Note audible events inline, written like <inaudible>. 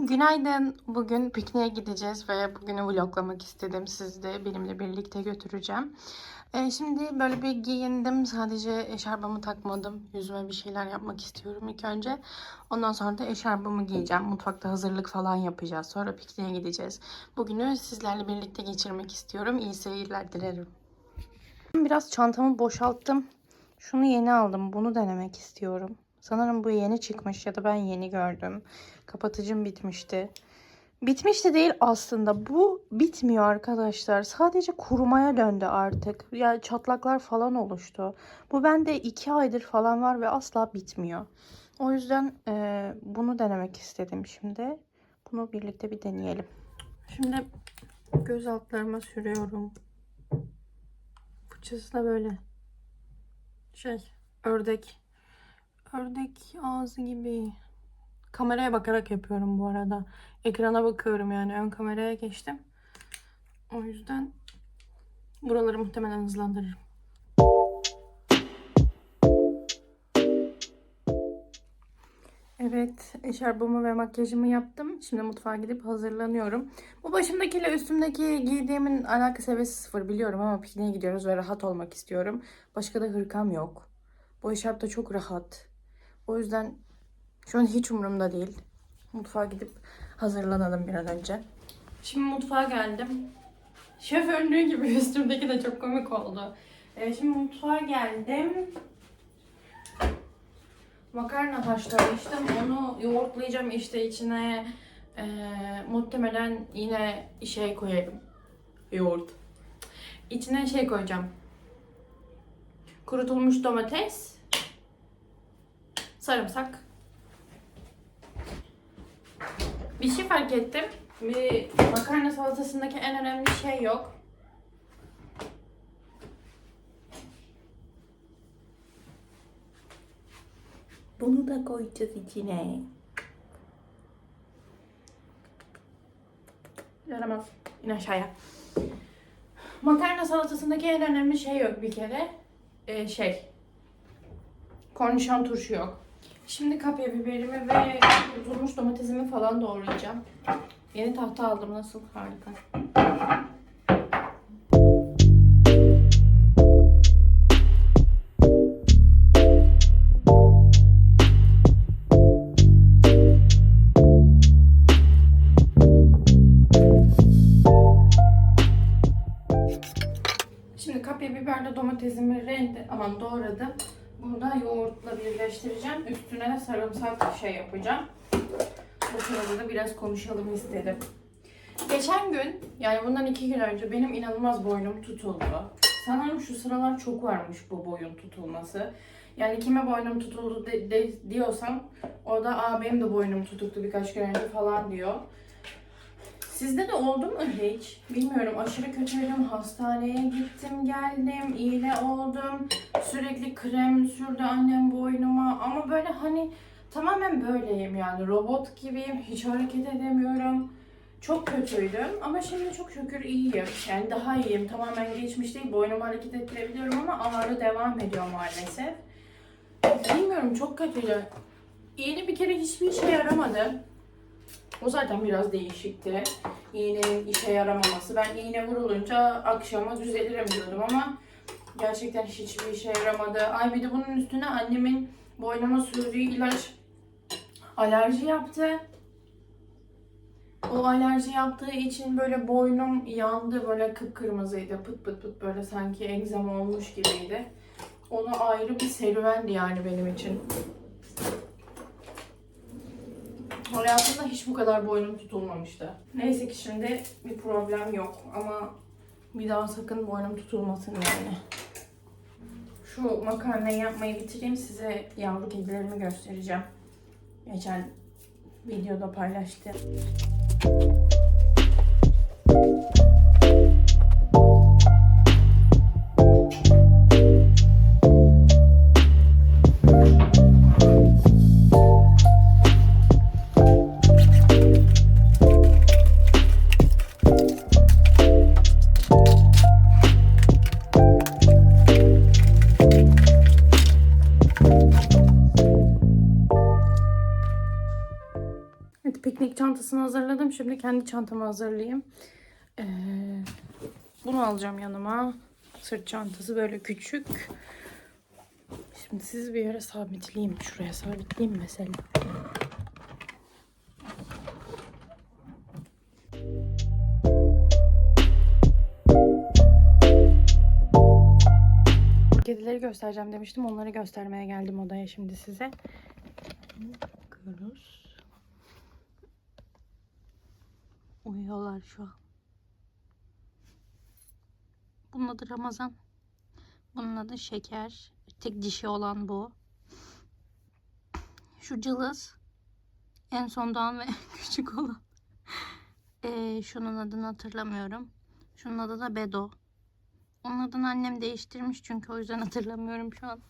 Günaydın. Bugün pikniğe gideceğiz ve bugünü vloglamak istedim. Sizi de benimle birlikte götüreceğim. Ee, şimdi böyle bir giyindim. Sadece eşarbamı takmadım. Yüzüme bir şeyler yapmak istiyorum ilk önce. Ondan sonra da eşarbamı giyeceğim. Mutfakta hazırlık falan yapacağız. Sonra pikniğe gideceğiz. Bugünü sizlerle birlikte geçirmek istiyorum. İyi seyirler dilerim. Biraz çantamı boşalttım. Şunu yeni aldım. Bunu denemek istiyorum. Sanırım bu yeni çıkmış ya da ben yeni gördüm. Kapatıcım bitmişti. Bitmişti değil aslında. Bu bitmiyor arkadaşlar. Sadece kurumaya döndü artık. Yani çatlaklar falan oluştu. Bu bende iki aydır falan var ve asla bitmiyor. O yüzden e, bunu denemek istedim şimdi. Bunu birlikte bir deneyelim. Şimdi göz altlarıma sürüyorum. Fıçısı da böyle. Şey ördek. Ördek ağzı gibi. Kameraya bakarak yapıyorum bu arada. Ekrana bakıyorum yani. Ön kameraya geçtim. O yüzden buraları muhtemelen hızlandırırım. Evet, eşarbımı ve makyajımı yaptım. Şimdi mutfağa gidip hazırlanıyorum. Bu başımdakiyle üstümdeki giydiğimin alaka seviyesi sıfır biliyorum ama pikniğe gidiyoruz ve rahat olmak istiyorum. Başka da hırkam yok. Bu eşarp da çok rahat. O yüzden şu an hiç umurumda değil. Mutfağa gidip hazırlanalım bir an önce. Şimdi mutfağa geldim. Şef önlüğü gibi <laughs> üstümdeki de çok komik oldu. Ee, şimdi mutfağa geldim. Makarna haşlamıştım. Onu yoğurtlayacağım işte içine e, muhtemelen yine şey koyarım. Yoğurt. İçine şey koyacağım. Kurutulmuş domates. Sarımsak. Bir şey fark ettim. Bir makarna salatasındaki en önemli şey yok. Bunu da koyacağız içine. Yaramaz. İn aşağıya. Makarna salatasındaki en önemli şey yok bir kere. Ee, şey. Kornişon turşu yok. Şimdi kapya biberimi ve kurutulmuş domatesimi falan doğrayacağım. Yeni tahta aldım. Nasıl? Harika. Şimdi kapya biberle domatesimi rende aman doğradım. Bunu da yoğurtla birleştireceğim. Üstüne de sarımsak şey yapacağım. Bu sırada da biraz konuşalım istedim. Geçen gün yani bundan iki gün önce benim inanılmaz boynum tutuldu. Sanırım şu sıralar çok varmış bu boyun tutulması. Yani kime boynum tutuldu de, de- diyorsam o da Aa, benim de boynum tutuktu birkaç gün önce falan diyor. Sizde de oldu mu hiç? Bilmiyorum aşırı kötüydüm. Hastaneye gittim geldim. iğne oldum. Sürekli krem sürdü annem boynuma. Ama böyle hani tamamen böyleyim yani. Robot gibiyim. Hiç hareket edemiyorum. Çok kötüydüm ama şimdi çok şükür iyiyim. Yani daha iyiyim. Tamamen geçmiş değil. Boynumu hareket ettirebiliyorum ama ağrı devam ediyor maalesef. Bilmiyorum çok kötüydü. İğne bir kere hiçbir işe yaramadı. O zaten biraz değişikti. İğnenin işe yaramaması. Ben iğne vurulunca akşama düzelirim diyordum ama gerçekten hiçbir işe yaramadı. Ay bir de bunun üstüne annemin boynuma sürdüğü ilaç alerji yaptı. O alerji yaptığı için böyle boynum yandı böyle kıpkırmızıydı. Pıt pıt pıt böyle sanki egzama olmuş gibiydi. Onu ayrı bir serüvendi yani benim için. Hayatımda hiç bu kadar boynum tutulmamıştı. Neyse ki şimdi bir problem yok ama bir daha sakın boynum tutulmasın yani. Şu makarnayı yapmayı bitireyim size yavru kedilerimi göstereceğim. Geçen videoda paylaştım. Çantasını hazırladım. Şimdi kendi çantamı hazırlayayım. Ee, bunu alacağım yanıma. Sırt çantası böyle küçük. Şimdi sizi bir yere sabitleyeyim. Şuraya sabitleyeyim mesela. Kedileri göstereceğim demiştim. Onları göstermeye geldim odaya şimdi size. Bakıyoruz. Uyuyorlar şu an. Bunun adı Ramazan. Bunun adı Şeker. Tek dişi olan bu. Şu cılız. En son doğan ve en <laughs> küçük olan. Ee, şunun adını hatırlamıyorum. Şunun adı da Bedo. Onun adını annem değiştirmiş çünkü o yüzden <laughs> hatırlamıyorum şu an.